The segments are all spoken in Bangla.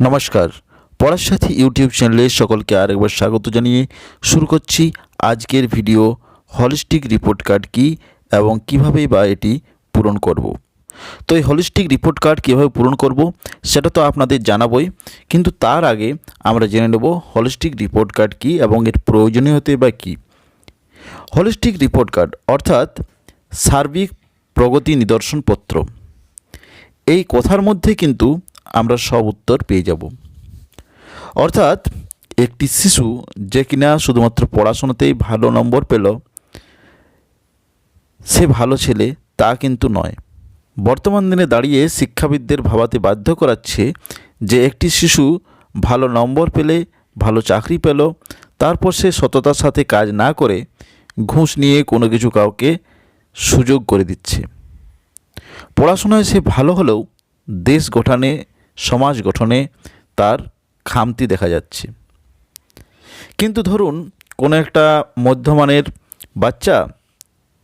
নমস্কার। পড়ার সাথী ইউটিউব চ্যানেলে সকলকে আরেকবার স্বাগত জানিয়ে শুরু করছি আজকের ভিডিও হলিস্টিক রিপোর্ট কার্ড কী এবং কীভাবে বা এটি পূরণ করব। তো এই হলিস্টিক রিপোর্ট কার্ড কীভাবে পূরণ করব সেটা তো আপনাদের জানাবই, কিন্তু তার আগে আমরা জেনে নেব হলিস্টিক রিপোর্ট কার্ড কী এবং এর প্রয়োজনীয়তা বা কী। হলিস্টিক রিপোর্ট কার্ড অর্থাৎ সার্বিক প্রগতি নিদর্শনপত্র। এই কথার মধ্যে কিন্তু আমরা সব উত্তর পেয়ে যাব। অর্থাৎ, একটি শিশু যে কিনা শুধুমাত্র পড়াশোনাতেই ভালো নম্বর পেল, সে ভালো ছেলে তা কিন্তু নয়। বর্তমান দিনে দাঁড়িয়ে শিক্ষাবিদদের ভাবাতে বাধ্য করাচ্ছে যে একটি শিশু ভালো নম্বর পেলে, ভালো চাকরি পেল, তারপর সে সততার সাথে কাজ না করে ঘুষ নিয়ে কোনো কিছু কাউকে সুযোগ করে দিচ্ছে। পড়াশোনায় সে ভালো হলেও দেশ গঠনে সমাজ গঠনে তার খামতি দেখা যাচ্ছে। কিন্তু ধরুন, কোনো একটা মধ্যমানের বাচ্চা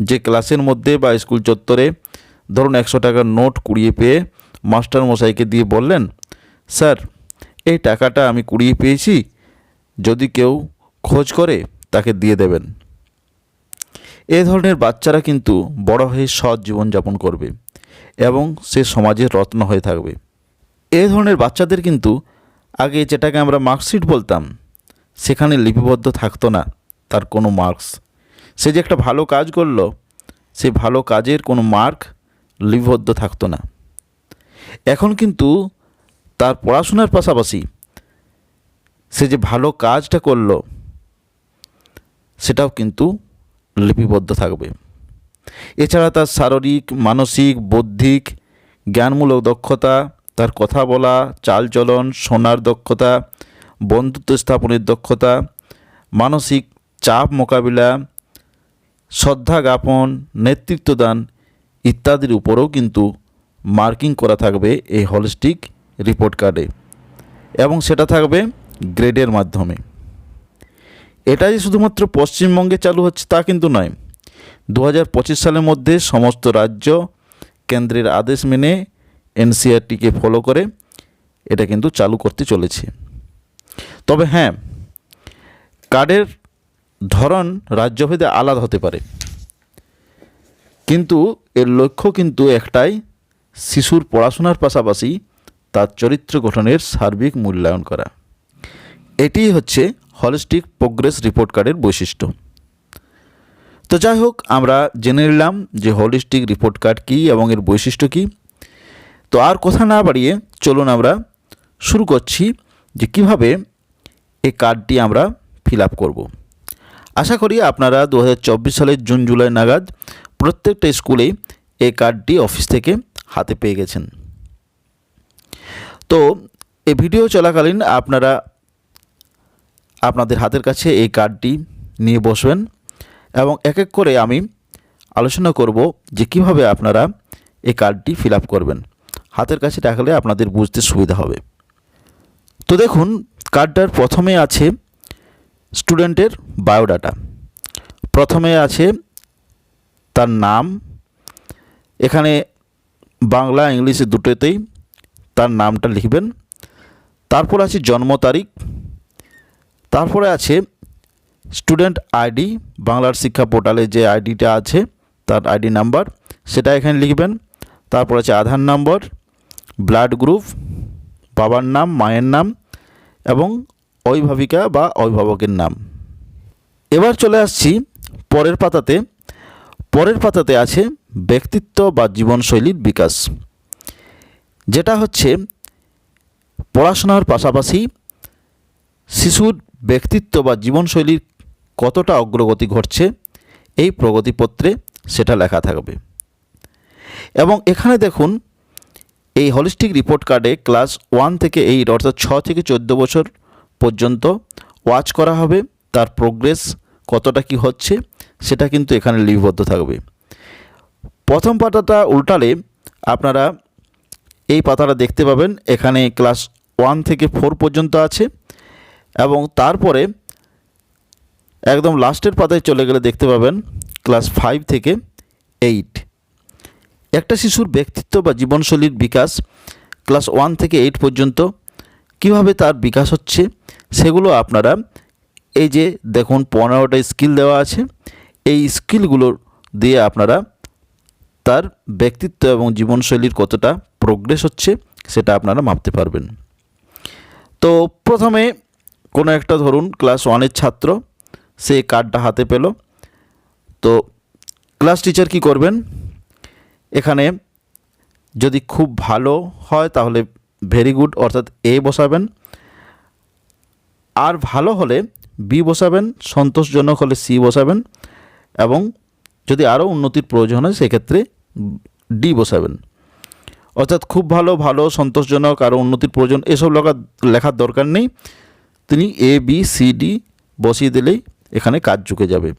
যে ক্লাসের মধ্যে বা স্কুল চত্বরে ধরুন একশো টাকার নোট কুড়িয়ে পেয়ে মাস্টার মশাইকে দিয়ে বললেন, স্যার, এই টাকাটা আমি কুড়িয়ে পেয়েছি, যদি কেউ খোঁজ করে তাকে দিয়ে দেবেন। এ ধরনের বাচ্চারা কিন্তু বড় হয়ে সৎ জীবনযাপন করবে এবং সে সমাজের রত্ন হয়ে থাকবে। এ ধরনের বাচ্চাদের কিন্তু আগে যেটাকে আমরা মার্কশিট বলতাম, সেখানে লিপিবদ্ধ থাকতো না, তার কোনো মার্কস। সে যে একটা ভালো কাজ করল, সে ভালো কাজের কোনো মার্ক লিপিবদ্ধ থাকতো না। এখন কিন্তু তার পড়াশোনার পাশাপাশি সে যে ভালো কাজটা করল, সেটাও কিন্তু লিপিবদ্ধ থাকবে। এছাড়া তার শারীরিক, মানসিক, বৌদ্ধিক, জ্ঞানমূলক দক্ষতা তার কথা বলা চালচলন শোনার দক্ষতা, বন্ধুত্ব স্থাপনের দক্ষতা, মানসিক চাপ মোকাবিলা, শ্রদ্ধা জ্ঞাপন নেতৃত্বদান ইত্যাদির উপরেও কিন্তু মার্কিং করা থাকবে এই হলিস্টিক রিপোর্ট কার্ডে। এবং সেটা থাকবে গ্রেডের মাধ্যমে। এটা যে শুধুমাত্র পশ্চিমবঙ্গে চালু হচ্ছে তা কিন্তু নয়। দু সালের মধ্যে সমস্ত রাজ্য কেন্দ্রের আদেশ মেনে এনসিআরটিকে ফলো করে এটা কিন্তু চালু করতে চলেছে। তবে হ্যাঁ কার্ডের ধরন রাজ্যভেদে আলাদা হতে পারে। কিন্তু এর লক্ষ্য কিন্তু একটাই, শিশুর পড়াশোনার পাশাপাশি তার চরিত্র গঠনের সার্বিক মূল্যায়ন করা। এটি হচ্ছে হলিস্টিক প্রোগ্রেস রিপোর্ট কার্ডের বৈশিষ্ট্য। তো যাই হোক, আমরা জেনে নিলাম যে হলিস্টিক রিপোর্ট কার্ড কী এবং এর বৈশিষ্ট্য কী। তো আর কথা না বাড়িয়ে চলুন আমরা শুরু করছি যে কীভাবে এই কার্ডটি আমরা ফিল আপ করব। আশা করি আপনারা দু হাজার চব্বিশ সালের জুন, জুলাই নাগাদ প্রত্যেকটা স্কুলে এই কার্ডটি অফিস থেকে হাতে পেয়ে গেছেন। তো এই ভিডিও চলাকালীন আপনারা আপনাদের হাতের কাছে এই কার্ডটি নিয়ে বসবেন এবং এক এক করে আমি আলোচনা করব যে কীভাবে আপনারা এই কার্ডটি ফিল করবেন। হাতের কাছে রাখলে আপনাদের বুঝতে সুবিধা হবে। তো দেখুন, কার্ডটার প্রথমে আছে স্টুডেন্টের বায়োডাটা। প্রথমে আছে তার নাম, এখানে বাংলা, ইংলিশে দুটোতেই তার নামটা লিখবেন। তারপর আছে জন্ম তারিখ। তারপরে আছে স্টুডেন্ট আইডি, বাংলার শিক্ষা পোর্টালে যে আইডিটা আছে, তার আইডি নাম্বার, সেটা এখানে লিখবেন। তারপর আছে আধার নম্বর ব্লাড গ্রুপ, বাবার নাম, মায়ের নাম এবং অভিভাবিকা বা অভিভাবকের নাম। এবার চলে আসছি পরের পাতাতে। পরের পাতাতে আছে ব্যক্তিত্ব বা জীবনশৈলীর বিকাশ। যেটা হচ্ছে পড়াশোনার পাশাপাশি শিশুর ব্যক্তিত্ব বা জীবনশৈলীর কতটা অগ্রগতি ঘটছে এই প্রগতিপত্রে সেটা লেখা থাকবে। এবং এখানে দেখুন এই হলিস্টিক রিপোর্ট কার্ডে ক্লাস ওয়ান থেকে এইট অর্থাৎ ছ থেকে চোদ্দ বছর পর্যন্ত ওয়াচ করা হবে, তার প্রোগ্রেস কতটা কি হচ্ছে, সেটা কিন্তু এখানে লিপিবদ্ধ থাকবে। প্রথম পাতাটা উল্টালে আপনারা এই পাতাটা দেখতে পাবেন, এখানে ক্লাস ওয়ান থেকে ফোর পর্যন্ত আছে, এবং তারপরে একদম লাস্টের পাতায় চলে গেলে দেখতে পাবেন ক্লাস ফাইভ থেকে এইট একটা শিশুর ব্যক্তিত্ব বা জীবনশৈলীর বিকাশ ক্লাস ওয়ান থেকে এইট পর্যন্ত কীভাবে তার বিকাশ হচ্ছে সেগুলো আপনারা এই যে দেখুন পনেরোটা স্কিল দেওয়া আছে, এই স্কিলগুলো দিয়ে আপনারা তার ব্যক্তিত্ব এবং জীবনশৈলীর কতটা প্রোগ্রেস হচ্ছে সেটা আপনারা মাপতে পারবেন। তো প্রথমে কোনো একটা ধরুন ক্লাস ওয়ানের ছাত্র, সে কার্ডটা হাতে পেল। তো ক্লাস টিচার কি করবেন? এখানে যদি খুব ভালো হয় তাহলে ভেরি গুড অর্থাৎ এ বসাবেন। আর ভালো হলে বি বসাবেন, সন্তোষজনক হলে সি বসাবেন এবং যদি আরও উন্নতির প্রয়োজন হয় সেক্ষেত্রে ডি বসাবেন। অর্থাৎ খুব ভালো ভালো, সন্তোষজনক আরও উন্নতির প্রয়োজন, এসব লেখা লেখার দরকার নেই। তিনি এ বি সি ডি বসিয়ে দিলেই এখানে কাজ চুকে যাবে।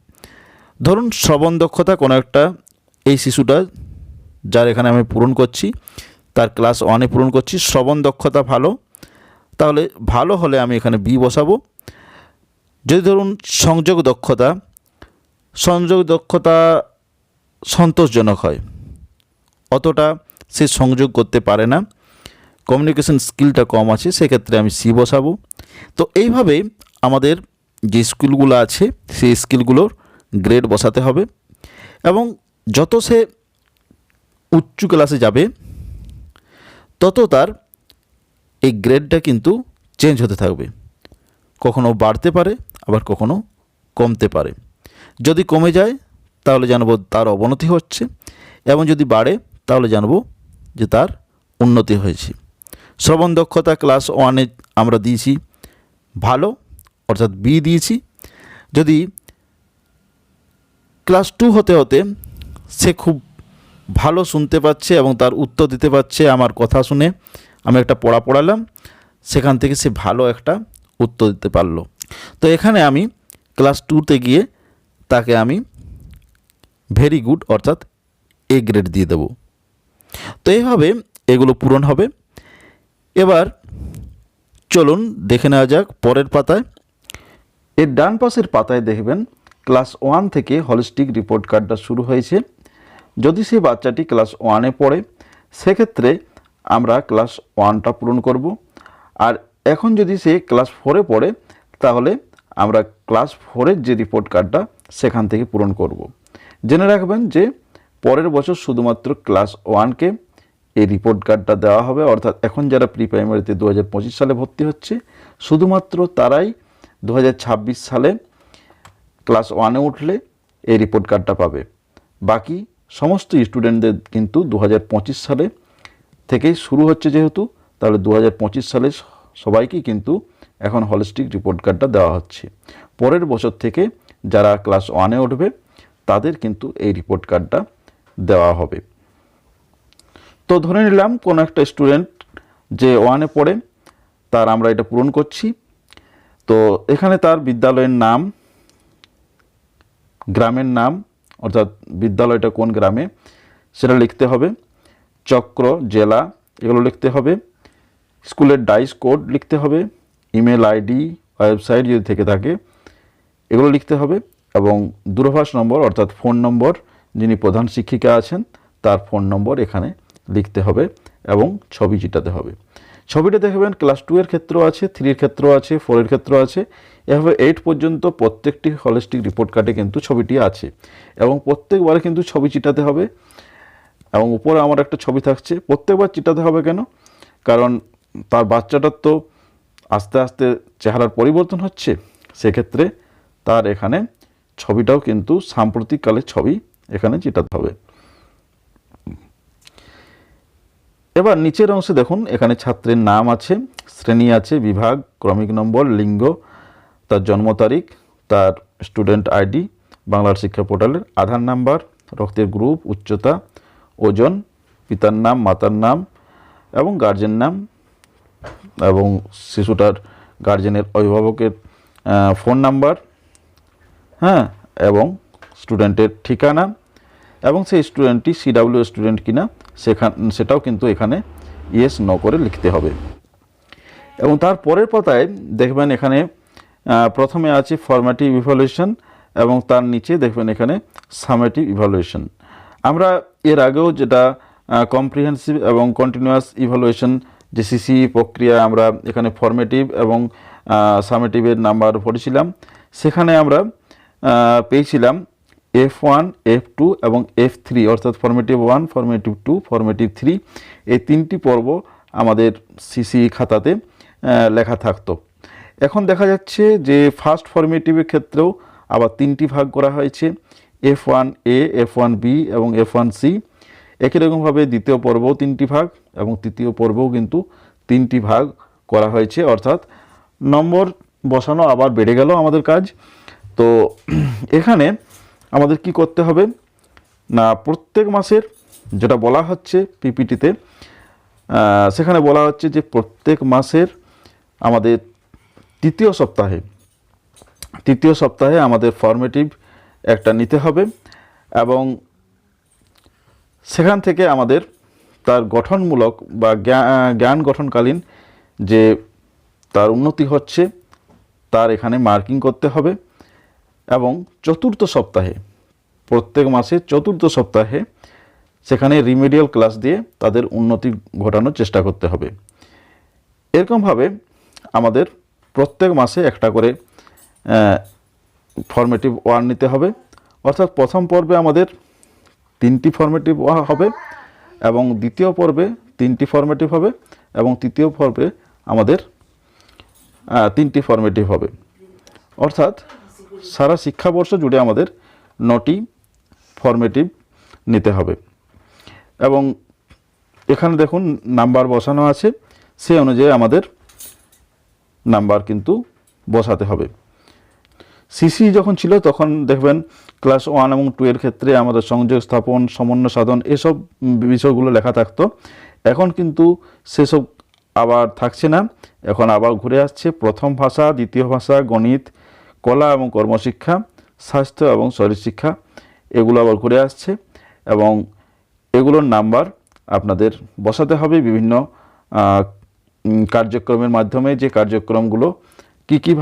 ধরুন, শ্রবণ দক্ষতা কোনো একটা এই শিশুটা যার এখানে আমি পূরণ করছি, তার ক্লাস ওয়ানে পূরণ করছি, শ্রবণ দক্ষতা ভালো। তাহলে ভালো হলে আমি এখানে বি বসাবো। যদি ধরুন সংযোগ দক্ষতা সংযোগ দক্ষতা সন্তোষজনক হয়। অতটা সে সংযোগ করতে পারে না। কমিউনিকেশন স্কিলটা কম আছে, সেক্ষেত্রে আমি সি বসাবো। তো এইভাবে আমাদের যে স্কিলগুলো আছে, সেই স্কিলগুলোর গ্রেড বসাতে হবে। এবং যত সে উচ্চ ক্লাসে যাবে, তত তার এই গ্রেডটা কিন্তু চেঞ্জ হতে থাকবে। কখনো বাড়তে পারে, আবার কখনো কমতে পারে। যদি কমে যায়, তাহলে জানব তার অবনতি হচ্ছে, এবং যদি বাড়ে, তাহলে জানব যে তার উন্নতি হয়েছে। শ্রবণ দক্ষতা ক্লাস ওয়ানে আমরা দিয়েছি ভালো, অর্থাৎ বি দিয়েছি। যদি ক্লাস টু হতে হতে সে খুব ভালো শুনতে পাচ্ছে এবং তার উত্তর দিতে পারছে আমার কথা শুনে। আমি একটা পড়া পড়ালাম, সেখান থেকে সে ভালো একটা উত্তর দিতে পারল। তো এখানে আমি ক্লাস টুতে গিয়ে তাকে আমি ভেরি গুড অর্থাৎ এ গ্রেড দিয়ে দেব। তো এইভাবে এগুলো পূরণ হবে। এবার চলুন দেখে নেওয়া যাক পরের পাতায়। এর ডান পাশের পাতায় দেখবেন, ক্লাস ওয়ান থেকে হলিস্টিক রিপোর্ট কার্ডটা শুরু হয়েছে। যদি সেই বাচ্চাটি ক্লাস ওয়ানে পড়ে, সেক্ষেত্রে আমরা ক্লাস ওয়ানটা পূরণ করব। আর এখন যদি সে ক্লাস ফোরে পড়ে, তাহলে আমরা ক্লাস ফোরের যে রিপোর্ট কার্ডটা, সেখান থেকে পূরণ করব। জেনে রাখবেন যে পরের বছর শুধুমাত্র ক্লাস ওয়ানকে এই রিপোর্ট কার্ডটা দেওয়া হবে। অর্থাৎ এখন যারা প্রি প্রাইমারিতে দু হাজার পঁচিশ সালে ভর্তি হচ্ছে, শুধুমাত্র তারাই দু হাজার ছাব্বিশ সালে ক্লাস ওয়ানে উঠলে এই রিপোর্ট কার্ডটা পাবে। বাকি সমস্ত স্টুডেন্টদের কিন্তু দু হাজার পঁচিশ সালে থেকেই শুরু হচ্ছে যেহেতু, তাহলে দু হাজার পঁচিশ সালে সবাইকেই কিন্তু এখন হলিস্টিক রিপোর্ট কার্ডটা দেওয়া হচ্ছে। পরের বছর থেকে যারা ক্লাস ওয়ানে উঠবে, তাদের কিন্তু এই রিপোর্ট কার্ডটা দেওয়া হবে। তো ধরে নিলাম কোনো একটা স্টুডেন্ট যে ওয়ানে পড়ে, তার আমরা এটা পূরণ করছি। তো এখানে তার বিদ্যালয়ের নাম, গ্রামের নাম অর্থাৎ বিদ্যালয়টা কোন গ্রামে, সেটা লিখতে হবে। চক্র, জেলা, এগুলো লিখতে হবে। স্কুলের ডাইস কোড লিখতে হবে। ইমেল আইডি, ওয়েবসাইট যদি থেকে থাকে, এগুলো লিখতে হবে। এবং দূরভাষ নম্বর, অর্থাৎ ফোন নম্বর, যিনি প্রধান শিক্ষিকা আছেন, তার ফোন নম্বর এখানে লিখতে হবে এবং ছবি চিটাতে হবে। ছবিটা দেখবেন ক্লাস টু এর ক্ষেত্রেও আছে থ্রির ক্ষেত্রেও আছে ফোরের ক্ষেত্র আছে। এভাবে এইট পর্যন্ত প্রত্যেকটি হলিস্টিক রিপোর্ট কার্ডে কিন্তু ছবিটি আছে। এবং প্রত্যেকবারে কিন্তু ছবি চিটাতে হবে। এবং উপরে আমার একটা ছবি থাকছে। প্রত্যেকবার চিটাতে হবে কেন? কারণ তার বাচ্চাটার তো আস্তে আস্তে চেহারার পরিবর্তন হচ্ছে। সেক্ষেত্রে তার এখানে ছবিটাও কিন্তু সাম্প্রতিককালের ছবি এখানে চিটাতে হবে। এবার নিচের অংশে দেখুন, এখানে ছাত্রের নাম আছে, শ্রেণি আছে, বিভাগ, ক্রমিক নম্বর, লিঙ্গ তার জন্ম তারিখ, তার স্টুডেন্ট আইডি বাংলার শিক্ষা পোর্টালের আধার নাম্বার, রক্তের গ্রুপ উচ্চতা, ওজন, পিতার নাম, মাতার নাম, এবং গার্জেন নাম, এবং শিশুটার গার্জেনের অভিভাবকের ফোন নাম্বার হ্যাঁ এবং স্টুডেন্টের ঠিকানা, এবং সেই স্টুডেন্টটি সিডাব্লিউ স্টুডেন্ট কিনা, সেখান, সেটাও কিন্তু এখানে ইয়েস ন করে লিখতে হবে। এবং তার পরের পাতায় দেখবেন এখানে প্রথমে আছে ফরম্যাটিভ ইভ্যালুয়েশন এবং তার নিচে দেখবেন এখানে সামেটিভ ইভ্যালুয়েশন আমরা এর আগেও যেটা কম্প্রিহেন্সিভ এবং কন্টিনিউয়াস ইভ্যালুয়েশন যে সিসি প্রক্রিয়া আমরা এখানে ফর্মেটিভ এবং সামেটিভের নাম্বার পড়েছিলাম। সেখানে আমরা পেয়েছিলাম এফ ওয়ান এফ টু এবং এফ থ্রি অর্থাৎ formative one formative two formative three এই তিনটি পর্ব আমাদের সিসি খাতাতে লেখা থাকতো। এখন দেখা যাচ্ছে যে ফার্স্ট ফর্মেটিভের ক্ষেত্রেও আবার তিনটি ভাগ করা হয়েছে F one A F one B এবং এফ ওয়ান সি একই রকমভাবে দ্বিতীয় পর্বও তিনটি ভাগ এবং তৃতীয় পর্বও কিন্তু তিনটি ভাগ করা হয়েছে, অর্থাৎ নম্বর বসানো আবার বেড়ে গেল আমাদের কাজ। তো এখানে আমাদের কি করতে হবে? না, প্রত্যেক মাসের যেটা বলা হচ্ছে পিপিটিতে সেখানে বলা হচ্ছে যে প্রত্যেক মাসের আমাদের তৃতীয় সপ্তাহে তৃতীয় সপ্তাহে আমাদের ফর্মেটিভ একটা নিতে হবে এবং সেখান থেকে আমাদের তার গঠনমূলক বা জ্ঞা- জ্ঞান গঠনকালীন যে তার উন্নতি হচ্ছে, তার এখানে মার্কিং করতে হবে এবং চতুর্থ সপ্তাহে, প্রত্যেক মাসে চতুর্থ সপ্তাহে সেখানে রিমেডিয়াল ক্লাস দিয়ে তাদের উন্নতি ঘটানোর চেষ্টা করতে হবে। এরকমভাবে আমাদের প্রত্যেক মাসে একটা করে ফর্মেটিভ ওয়ান নিতে হবে। অর্থাৎ প্রথম পর্বে আমাদের তিনটি ফর্মেটিভ হবে এবং দ্বিতীয় পর্বে তিনটি ফর্মেটিভ হবে এবং তৃতীয় পর্বে আমাদের তিনটি ফর্মেটিভ হবে। অর্থাৎ সারা শিক্ষাবর্ষ জুড়ে আমাদের নটি ফর্মেটিভ নিতে হবে। এবং এখানে দেখুন নাম্বার বসানো আছে। সেই অনুযায়ী আমাদের নাম্বার কিন্তু বসাতে হবে। সিসি যখন ছিল তখন দেখবেন ক্লাস ওয়ান এবং টু এর ক্ষেত্রে আমাদের সংযোগ স্থাপন, সমন্বয় সাধন এসব বিষয়গুলো লেখা থাকতো। এখন কিন্তু সেসব আবার থাকছে না। এখন আবার ঘুরে আসছে। প্রথম ভাষা, দ্বিতীয় ভাষা, গণিত, কলা এবং কর্মশিক্ষা, স্বাস্থ্য এবং শরীরশিক্ষা, এগুলো আবার ঘুরে আসছে এবং এগুলোর নাম্বার আপনাদের বসাতে হবে বিভিন্ন কার্যক্রমের মাধ্যমে যে কার্যক্রমগুলো কী কী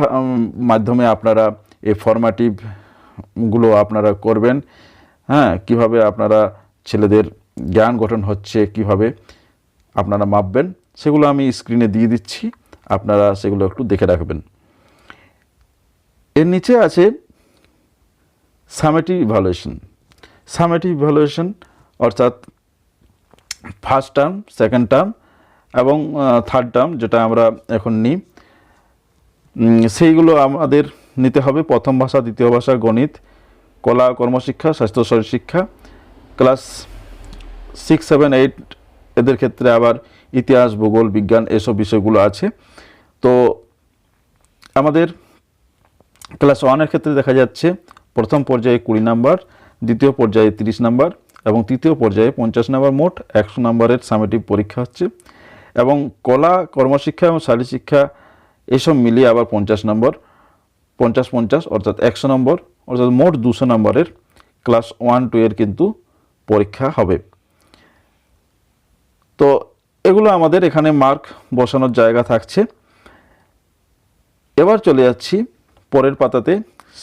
মাধ্যমে আপনারা এই ফরম্যাটিভগুলো আপনারা করবেন হ্যাঁ কীভাবে আপনারা ছেলেদের জ্ঞান গঠন হচ্ছে, কীভাবে আপনারা মাপবেন, সেগুলো আমি স্ক্রিনে দিয়ে দিচ্ছি, আপনারা সেগুলো একটু দেখে রাখবেন। এর নিচে আছে সামেটিভ ইভালুয়েশন সামেটিভ ইভালুয়েশন অর্থাৎ ফার্স্ট টার্ম সেকেন্ড টার্ম এবং থার্ড টার্ম যেটা আমরা এখন নিই সেইগুলো আমাদের নিতে হবে। প্রথম ভাষা, দ্বিতীয় ভাষা, গণিত, কলা, কর্মশিক্ষা, স্বাস্থ্য শিক্ষা ক্লাস সিক্স সেভেন এইট এদের ক্ষেত্রে আবার ইতিহাস, ভূগোল, বিজ্ঞান, এসব বিষয়গুলো আছে। তো আমাদের ক্লাস ওয়ানের ক্ষেত্রে দেখা যাচ্ছে, প্রথম পর্যায়ে কুড়ি নাম্বার, দ্বিতীয় পর্যায়ে তিরিশ নাম্বার এবং তৃতীয় পর্যায়ে পঞ্চাশ নাম্বার, মোট একশো নাম্বারের সামেটিভ পরীক্ষা হচ্ছে। এবং কলা, কর্মশিক্ষা এবং শারীরশিক্ষা এসব মিলিয়ে আবার পঞ্চাশ নম্বর, পঞ্চাশ পঞ্চাশ, অর্থাৎ একশো নম্বর, অর্থাৎ মোট দুশো নম্বরের ক্লাস ওয়ান, টু এর কিন্তু পরীক্ষা হবে। তো এগুলো আমাদের এখানে মার্ক বসানোর জায়গা থাকছে। এবার চলে যাচ্ছি পরের পাতাতে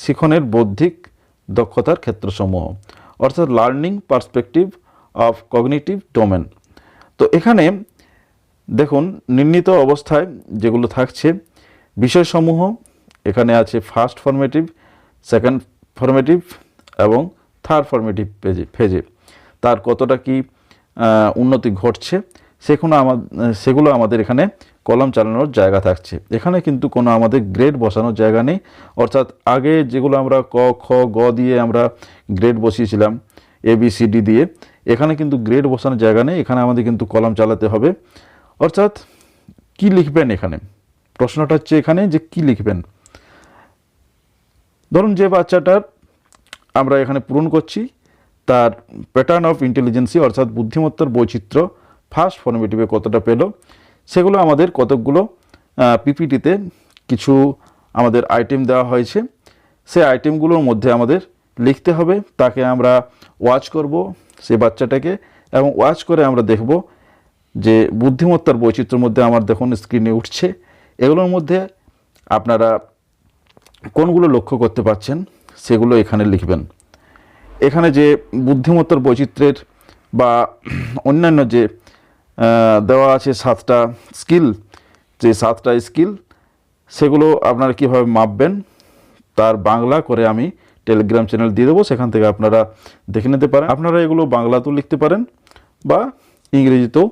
শিখনের বৌদ্ধিক দক্ষতার ক্ষেত্রসমূহ, অর্থাৎ learning perspective of cognitive domain তো এখানে দেখুন নির্ণীত অবস্থায় যেগুলো থাকছে, বিষয়সমূহ এখানে আছে ফার্স্ট ফর্মেটিভ সেকেন্ড ফর্মেটিভ এবং থার্ড ফর্মেটিভ পেজে ফেজে তার কতটা কি উন্নতি ঘটছে সেগুলো আমার সেগুলো আমাদের এখানে কলম চালানোর জায়গা থাকছে। এখানে কিন্তু কোনো আমাদের গ্রেড বসানোর জায়গা নেই। অর্থাৎ আগে যেগুলো আমরা ক, খ, গ দিয়ে আমরা গ্রেড বসিয়েছিলাম এ বি সি ডি দিয়ে, এখানে কিন্তু গ্রেড বসানোর জায়গা নেই। এখানে আমাদের কিন্তু কলম চালাতে হবে। অর্থাৎ কি লিখবেন এখানে? প্রশ্নটা হচ্ছে এখানে যে কি লিখবেন? ধরুন যে বাচ্চাটার আমরা এখানে পূরণ করছি, তার প্যাটার্ন অফ ইন্টেলিজেন্সি অর্থাৎ বুদ্ধিমত্তার বৈচিত্র্য ফার্স্ট ফর্মেটিভে কতটা পেল? সেগুলো আমাদের কতকগুলো পিপিটিতে কিছু আমাদের আইটেম দেওয়া হয়েছে। সেই আইটেমগুলোর মধ্যে আমাদের লিখতে হবে, তাকে আমরা ওয়াচ করব সে বাচ্চাটাকে এবং ওয়াচ করে আমরা দেখব যে বুদ্ধিমত্তার বৈচিত্র্যের মধ্যে আমার দেখুন স্ক্রিনে উঠছে, এগুলোর মধ্যে আপনারা কোনগুলো লক্ষ্য করতে পারছেন সেগুলো এখানে লিখবেন। এখানে যে বুদ্ধিমত্তার বৈচিত্র্যের বা অন্যান্য যে দেওয়া আছে সাতটা স্কিল যে সাতটা স্কিল সেগুলো আপনারা কীভাবে মাপবেন তার বাংলা করে আমি টেলিগ্রাম চ্যানেল দিয়ে দেবো, সেখান থেকে আপনারা দেখে নিতে পারেন। আপনারা এগুলো বাংলাতেও লিখতে পারেন বা ইংরেজিতেও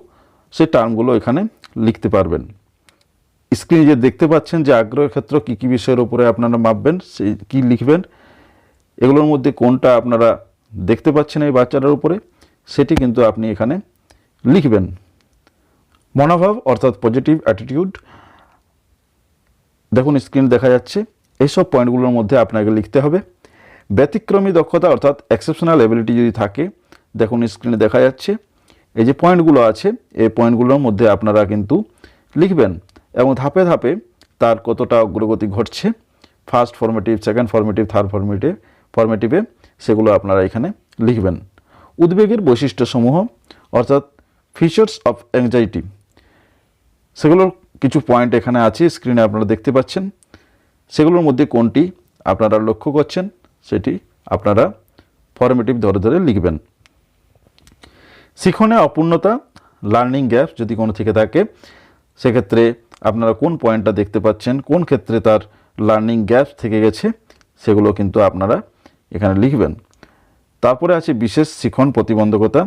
সেই টার্মগুলো এখানে লিখতে পারবেন। স্ক্রিনে যে দেখতে পাচ্ছেন যে আগ্রহের ক্ষেত্র কী কী বিষয়ের উপরে আপনারা মাপবেন, সেই কী লিখবেন, এগুলোর মধ্যে কোনটা আপনারা দেখতে পাচ্ছেন এই বাচ্চাটার উপরে, সেটি কিন্তু আপনি এখানে লিখবেন। মনোভাব অর্থাৎ পজিটিভ অ্যাটিটিউড। দেখুন, স্ক্রিন দেখা যাচ্ছে, এইসব পয়েন্টগুলোর মধ্যে আপনাকে লিখতে হবে। ব্যতিক্রমী দক্ষতা অর্থাৎ এক্সেপশনাল এবিলিটি যদি থাকে, দেখুন, স্ক্রিনে দেখা যাচ্ছে এই যে পয়েন্টগুলো আছে, এই পয়েন্টগুলোর মধ্যে আপনারা কিন্তু লিখবেন এবং ধাপে ধাপে তার কতটা অগ্রগতি ঘটছে। First formative second formative third formative ফর্মেটিভে সেগুলো আপনারা এখানে লিখবেন। উদ্বেগের বৈশিষ্ট্যসমূহ, অর্থাৎ ফিচার্স অফ অ্যাংজাইটি সেগুলোর কিছু পয়েন্ট এখানে আছে স্ক্রিনে আপনারা দেখতে পাচ্ছেন। সেগুলোর মধ্যে কোনটি আপনারা লক্ষ্য করছেন, সেটি আপনারা ফর্মেটিভ ধরে ধরে লিখবেন। শিখনে অপূর্ণতা লার্নিং গ্যাপ যদি কোনো থেকে থাকে, সেক্ষেত্রে আপনারা কোন পয়েন্টটা দেখতে পাচ্ছেন, কোন ক্ষেত্রে তার লার্নিং গ্যাপ থেকে গেছে, সেগুলো কিন্তু আপনারা এখানে লিখবেন। তারপরে আছে বিশেষ শিখন প্রতিবন্ধকতা,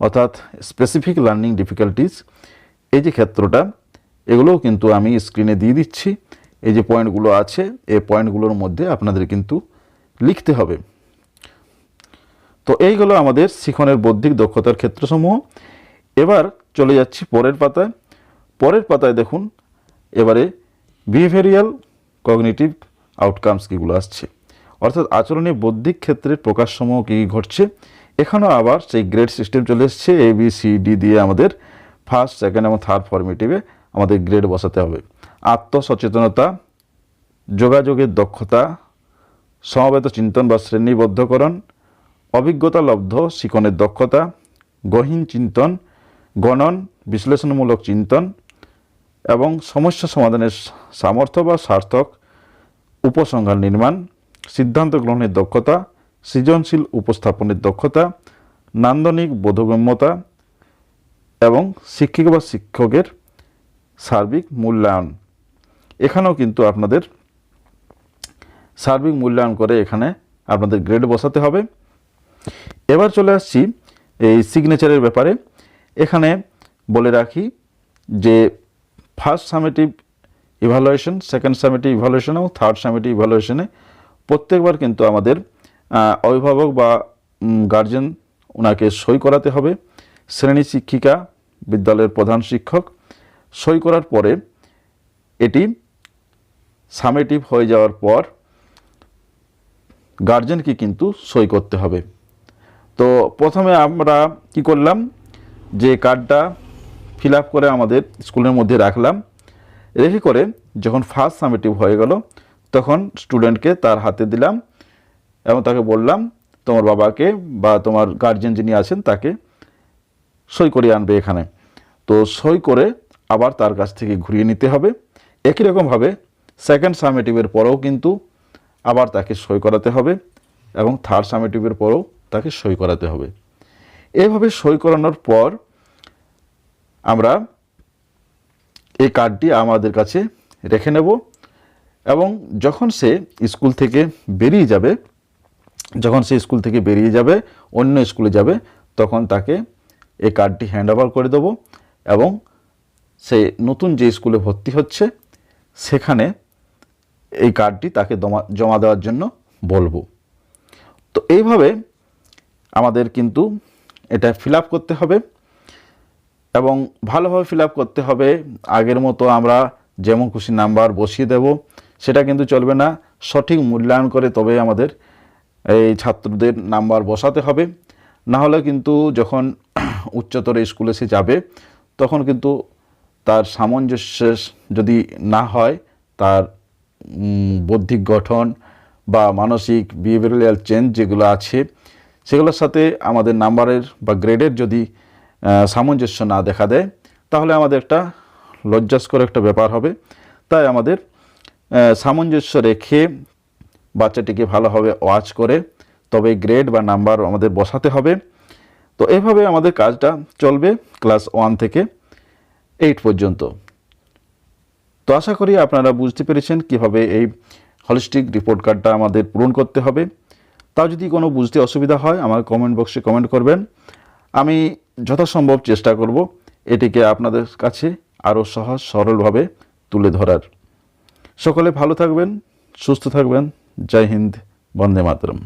অর্থাৎ স্পেসিফিক লার্নিং ডিফিকাল্টিস এই যে ক্ষেত্রটা, এগুলোও কিন্তু আমি স্ক্রিনে দিয়ে দিচ্ছি। এই যে পয়েন্টগুলো আছে, এই পয়েন্টগুলোর মধ্যে আপনাদের কিন্তু লিখতে হবে। তো এইগুলো আমাদের শিখনের বৌদ্ধিক দক্ষতার ক্ষেত্রসমূহ। এবার চলে যাচ্ছি পরের পাতায়। পরের পাতায় দেখুন, এবারে বিহেভিয়ারিয়াল কগনিটিভ আউটকামস কীগুলো আসছে। অর্থাৎ আচরণে বৌদ্ধিক ক্ষেত্রের প্রকাশসমূহ কী ঘটছে? এখানেও আবার সেই গ্রেড সিস্টেম চলে এসছে এ বি সি ডি দিয়ে আমাদের ফার্স্ট সেকেন্ড এবং থার্ড ফর্মেটিভে আমাদের গ্রেড বসাতে হবে। আত্মসচেতনতা, যোগাযোগের দক্ষতা, সমবেত চিন্তন বা শ্রেণীবদ্ধকরণ অভিজ্ঞতা লব্ধ, শিকনের দক্ষতা, গহীন চিন্তন, গণন, বিশ্লেষণমূলক চিন্তন এবং সমস্যা সমাধানের সামর্থ্য বা সার্থক উপসংহার নির্মাণ, সিদ্ধান্ত গ্রহণের দক্ষতা, সৃজনশীল উপস্থাপনের দক্ষতা, নান্দনিক বোধগম্যতা এবং শিক্ষিক বা শিক্ষকের সার্বিক মূল্যায়ন। এখানেও কিন্তু আপনাদের সার্বিক মূল্যায়ন করে এখানে আপনাদের গ্রেড বসাতে হবে। এবার চলে আসছি এই সিগনেচারের ব্যাপারে। এখানে বলে রাখি যে first summative evaluation second summative evaluation এবং থার্ড সামেটিভ ইভালুয়েশনে প্রত্যেকবার কিন্তু আমাদের অভিভাবক বা গার্জেন ওনাকে সই করাতে হবে। শ্রেণি শিক্ষিকা, বিদ্যালয়ের প্রধান শিক্ষক সই করার পরে এটি সামেটিভ হয়ে যাওয়ার পর গার্জেনকে কিন্তু সই করতে হবে। তো প্রথমে আমরা কি করলাম? যে কার্ডটা ফিল করে আমাদের স্কুলের মধ্যে রাখলাম। রেখে করে যখন ফার্স্ট সামেটিভ হয়ে গেল, তখন স্টুডেন্টকে তার হাতে দিলাম এবং তাকে বললাম, তোমার বাবাকে বা তোমার গার্জেন যিনি আছেন তাকে সই করিয়ে আনবে এখানে। তো সই করে আবার তার কাছ থেকে ঘুরিয়ে নিতে হবে। একই রকমভাবে সেকেন্ড সামেটিভের পরেও কিন্তু আবার তাকে সই করাতে হবে এবং থার্ড সামেটিভের পরেও তাকে সই করাতে হবে। এভাবে সই করানোর পর আমরা এই কার্ডটি আমাদের কাছে রেখে নেব এবং যখন সে স্কুল থেকে বেরিয়ে যাবে, যখন সে স্কুল থেকে বেরিয়ে যাবে, অন্য স্কুলে যাবে, তখন তাকে এই কার্ডটি হ্যান্ড ওভার করে দেবো এবং সে নতুন যে স্কুলে ভর্তি হচ্ছে, সেখানে এই কার্ডটি তাকে জমা জমা দেওয়ার জন্য বলব। তো এইভাবে আমাদের কিন্তু এটা ফিল করতে হবে এবং ভালোভাবে ফিল করতে হবে। আগের মতো আমরা যেমন খুশি নাম্বার বসিয়ে দেব, সেটা কিন্তু চলবে না। সঠিক মূল্যায়ন করে তবে আমাদের এই ছাত্রদের নাম্বার বসাতে হবে। না হলে কিন্তু যখন উচ্চতর স্কুলে সে যাবে, তখন কিন্তু তার সামঞ্জস্য যদি না হয়, তার বৌদ্ধিক গঠন বা মানসিক বিহেভিয়ারাল চেঞ্জ যেগুলো আছে সেগুলোর সাথে আমাদের নাম্বারের বা গ্রেডের যদি সামঞ্জস্য না দেখা দেয়, তাহলে আমাদের একটা লজ্জাস্কর একটা ব্যাপার হবে। তাই আমাদের সামঞ্জস্য রেখে বাচ্চাটিকে ভালোভাবে ওয়াচ করে, তবে গ্রেড বা নাম্বার আমাদের বসাতে হবে। তো এভাবে আমাদের কাজটা চলবে ক্লাস ওয়ান থেকে এইট পর্যন্ত। তো আশা করি আপনারা বুঝতে পেরেছেন কীভাবে এই হলিস্টিক রিপোর্ট কার্ডটা আমাদের পূরণ করতে হবে। তাও যদি কোনো বুঝতে অসুবিধা হয়, আমার কমেন্ট বক্সে কমেন্ট করবেন। আমি যথাসম্ভব চেষ্টা করব এটিকে আপনাদের কাছে আরও সহজ, সরলভাবে তুলে ধরার। সকলে ভালো থাকবেন, সুস্থ থাকবেন। জয় হিন্দ, বন্দে মাতরম।